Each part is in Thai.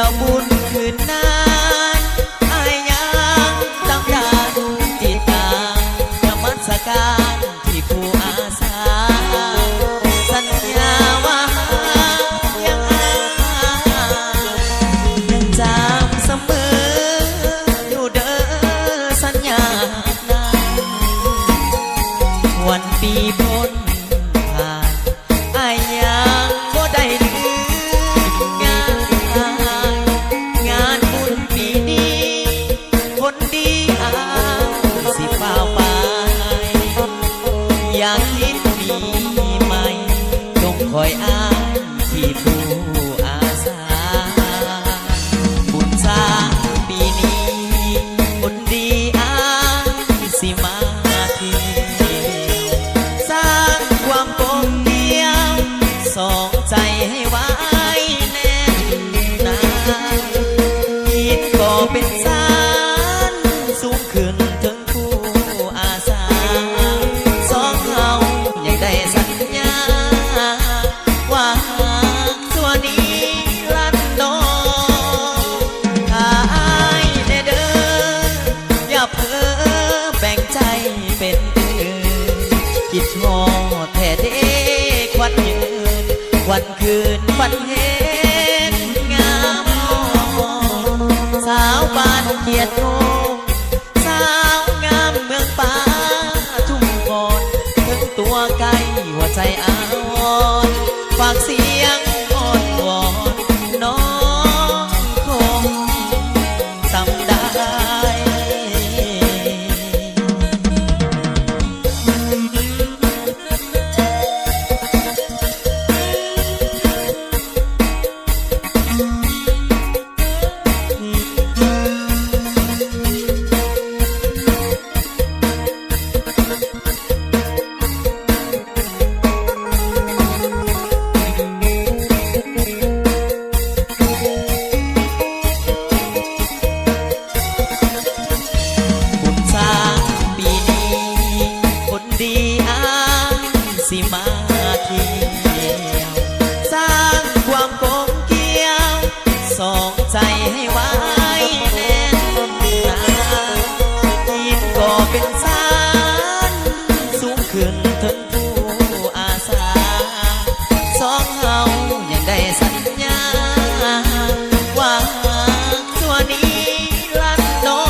ยวบุญคืนนั้นอายยังตั้งดานติดตามธรรมสการ la ยืนฝันเห็นงามสาวบ้านเกียรติโทสาวงามเมืองป่าทุ่งกอดถึงตัวไกลหัวใจอา ขึ้นถึงผู้อาสาสองเฮายังได้สัญญา ว่าตัวนี้ลันน้อ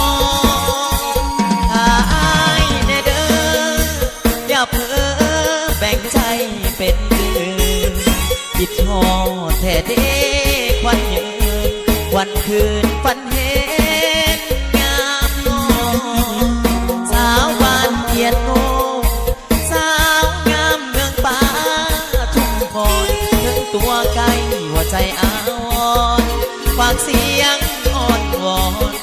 งถ้าอายในเดิมอย่าเพ้อแบ่งใจเป็นเดือนคิดทอแท้เด็กวันยืนวันคืน หัวใจอาวรฝากเสียงอ่อนวอน